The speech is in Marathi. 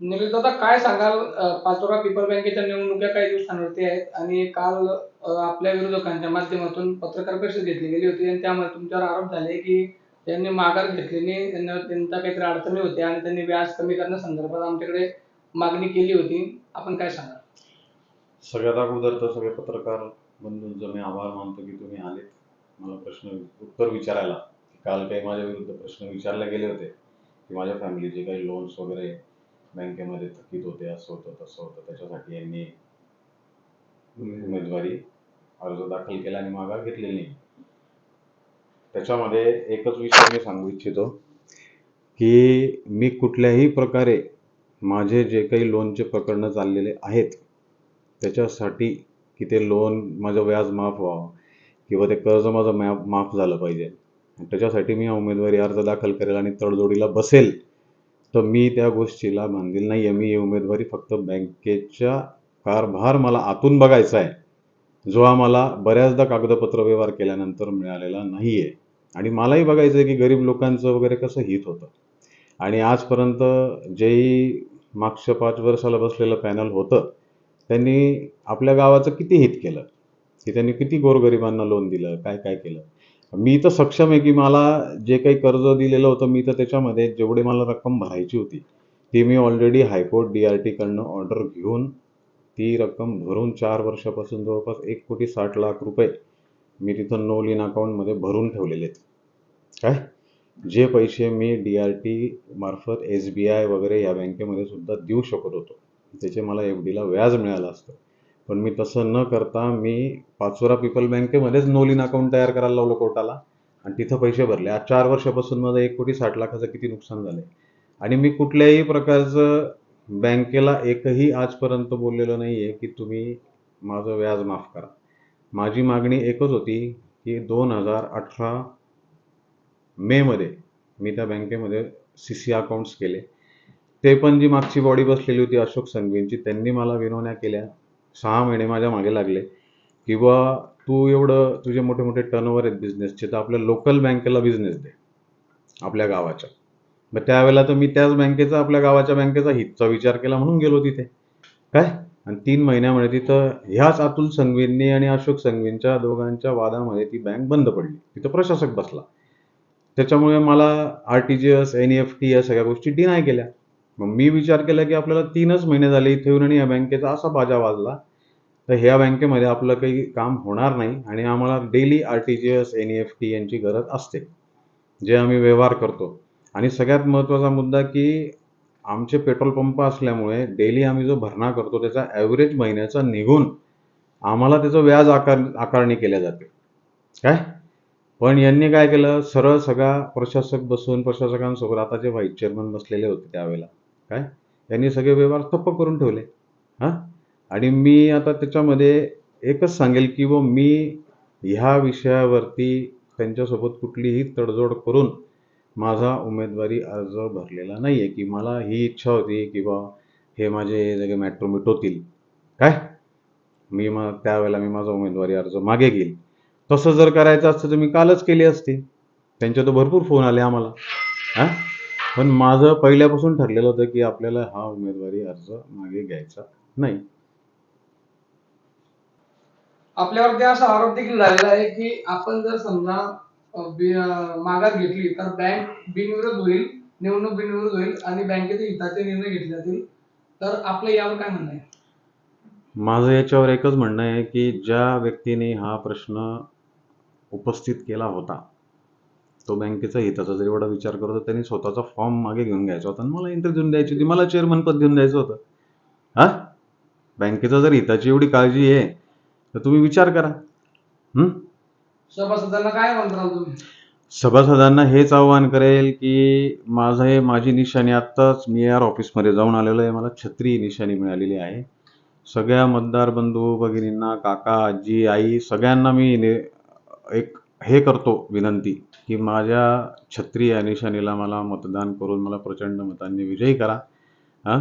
निलेश दादा काय सांगाल? पाचोरा पीपल बँकेच्या निवडणुका काही दिवसांवरती आहेत आणि काल आपल्या विरोधकांच्या माध्यमातून पत्रकार परिषद घेतली गेली होती आणि त्यामध्ये तुमच्यावर आरोप झाले की त्यांनी माघार घेतलेली त्यांना त्यांच्या काहीतरी अडचणी होत्या आणि त्यांनी व्याज कमी करण्यासंदर्भात आमच्याकडे मागणी केली होती. आपण काय सांगाल? सगळ्यात अगोदर तर सगळे पत्रकार बंधूंचं मी आभार मानतो की तुम्ही आलेत. मला प्रश्न उत्तर विचारायला. काल काही माझ्या विरुद्ध प्रश्न विचारले गेले होते की माझ्या फॅमिलीचे काही लोन्स वगैरे बँकेमध्ये थकीत होते असं होतं तसं होतं. त्याच्यासाठी यांनी उमेदवारी अर्ज दाखल केला आणि माघार घेतलेली नाही. त्याच्यामध्ये एकच विषय मी सांगू इच्छितो की मी कुठल्याही प्रकारे माझे जे काही लोनचे प्रकरणं चाललेले आहेत त्याच्यासाठी की ते लोन माझं व्याज माफ व्हावं किंवा ते कर्ज माझं मॅ माफ झालं पाहिजे. त्याच्यासाठी मी हा उमेदवारी अर्ज दाखल करेल आणि तडजोडीला बसेल. तर मी त्या गोष्टीला बांधील नाही आहे मी ही उमेदवारी फक्त बँकेच्या कारभार मला आतून बघायचा आहे. जो आम्हाला बऱ्याचदा कागदपत्र व्यवहार केल्यानंतर मिळालेला नाही आहे आणि मलाही बघायचं आहे की गरीब लोकांचं वगैरे कसं हित होतं. आणि आजपर्यंत जेही मागच्या पाच वर्षाला बसलेलं पॅनल होतं त्यांनी आपल्या गावाचं किती हित केलं? की त्यांनी किती गोरगरिबांना लोन दिलं? काय काय केलं? मी तर सक्षम आहे की मला जे काही कर्ज दिलेलं होतं मी तर त्याच्यामध्ये जेवढी मला रक्कम भरायची होती ती मी already high court D R टीकडनं order घेऊन ती रक्कम भरून चार वर्षापासून जवळपास एक कोटी साठ लाख रुपये मी तिथं नो लिन अकाउंटमध्ये भरून ठेवलेले आहेत. काय? जे पैसे मी डी आर टी मार्फत एस बी आय वगैरे या बँकेमध्ये सुद्धा देऊ शकत होतो त्याचे मला एफ डीला व्याज मिळालं असतं. पण मी तसं न करता मी पाचोरा पीपल बँकेमध्येच नोलीन अकाउंट तयार करायला लावलं कोर्टाला. आणि तिथं पैसे भरले. आज चार वर्षापासून माझं एक कोटी साठ लाखाचं किती नुकसान झालं आहे आणि मी कुठल्याही प्रकारचं बँकेला एकही आजपर्यंत बोललेलो नाही आहे की तुम्ही माझं व्याज माफ करा. माझी मागणी एकच होती की दोन हजार अठरा मेमध्ये मी त्या बँकेमध्ये सी सी अकाउंट्स केले. ते पण जी मागची बॉडी बसलेली होती अशोक संघवींची त्यांनी मला विनवण्या केल्या. सहा महिने माझ्या मागे लागले. किंवा तू एवढं तुझे मोठे मोठे टर्नओव्हर आहेत बिझनेसचे तर आपल्या लोकल बँकेला बिझनेस दे. आपल्या गावाच्या. मग त्यावेळेला तर मी त्याच बँकेचा आपल्या गावाच्या बँकेचा हितचा विचार केला म्हणून गेलो तिथे. काय? आणि तीन महिन्यामध्ये तिथं ह्याच अतुल संघवींनी आणि अशोक संघवींच्या दोघांच्या वादामध्ये ती बँक बंद पडली. तिथं प्रशासक बसला. त्याच्यामुळे मला R T G S N F T या सगळ्या गोष्टी डिनाय केल्या. मग मी विचार केला की आपल्याला तीनच महिने झाले इथे येऊन आणि या बँकेचा असा बाजा वाजला. तर ह्या बँकेमध्ये आपलं काही काम होणार नाही आणि आम्हाला daily R T G S N E F T यांची गरज असते जे आम्ही व्यवहार करतो. आणि सगळ्यात महत्त्वाचा मुद्दा की आमचे पेट्रोल पंप असल्यामुळे डेली आम्ही जो भरणा करतो त्याचा ॲव्हरेज महिन्याचा निघून आम्हाला त्याचं व्याज आकार आकारणी केल्या जाते. काय? पण यांनी काय केलं? सरळ सगळा प्रशासक बसून प्रशासकांसोबत आता जे व्हाईस चेअरमन बसलेले होते त्यावेळेला काय? यांनी सगळे व्यवहार ठप्प करून ठेवले. हां? आणि मी आता त्याच्यामध्ये एकच सांगेल की व मी ह्या विषयावरती त्यांच्यासोबत कुठलीही तडजोड करून माझा उमेदवारी अर्ज भरलेला नाही आहे की मला ही इच्छा होती की बा हे माझे सगळे मॅट्रो मिटवतील. काय? मी मग त्यावेळेला मी माझा उमेदवारी अर्ज मागे घेईल. तसं जर करायचं असतं तर मी कालच केली असती. त्यांच्या तर भरपूर फोन आले आम्हाला. हां? पण माझं पहिल्यापासून ठरलेलं होतं की आपल्याला हा उमेदवारी अर्ज मागे घ्यायचा नाही. आपल्यावरती असा आरोप देखील झालेला आहे की आपण जर समजा मागात माघार घेतली तर बँक बिनविरोध होईल निवडणूक बिनविरोध होईल आणि बँकेचे हिताचे निर्णय घेतले जातील. तर आपलं यावर काय म्हणणं आहे? माझं याच्यावर एकच म्हणणं आहे की ज्या व्यक्तीने हा प्रश्न उपस्थित केला होता तो बँकेचा हिताचा जर एवढा विचार करत होता त्यांनी स्वतःचा फॉर्म मागे घेऊन घ्यायचा होता आणि मला एंट्री देऊन द्यायची होती. मला चेअरमन पद घेऊन द्यायचं होतं. हा? बँकेचा जर हिताची एवढी काळजी आहे तर तुम्ही विचार करा. हं? सभासदांना काय म्हणताल तुम्ही? सभासदांना हेच आव्हान करेल की माझं हे माझी निशाणी आत्ताच मी आर ऑफिसमध्ये जाऊन आलेलो आहे. मला छत्री निशाणी मिळालेली आहे. सगळ्या मतदार बंधू भगिनींना काका आजी आई सगळ्यांना मी ने- एक हे करतो विनंती की माझ्या छत्री या निशाणीला मला मतदान करून मला प्रचंड मतांनी विजयी करा. हां?